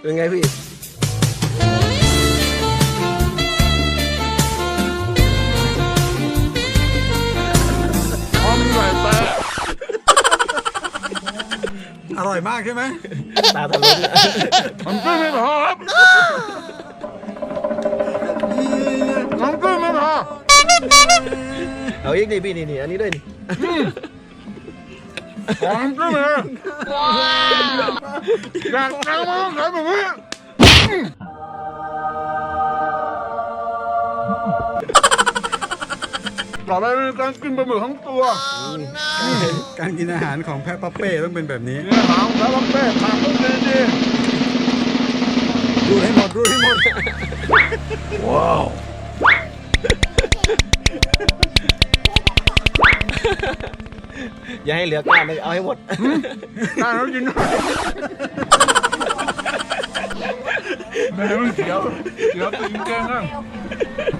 เป็นไงพี่พร้อมใส่แต่อร่อยมากใช่ไหมตาทะลุเนี่ยมันก็ไม่พอครับน้ำก็ไม่พอเอาอีกนี่พี่นี่นี่อันนี้ด้วยนี่ ของก็ไม่อยากจะมาขายแบบนี้ต่อไปเป็นการกินปลาหมึกทั้งตัวการกินอาหารของแพะป๊อปเป้ต้องเป็นแบบนี้เนี่ยหางแล้วมันเป้ผักต้องดีดีดูให้หมดดูให้หมด ว้าว อย่าให้เหลือก้านเลยเอาให้หมดได้แล้วกินแม่มึงเสียวเสียวจริงๆอะโอเค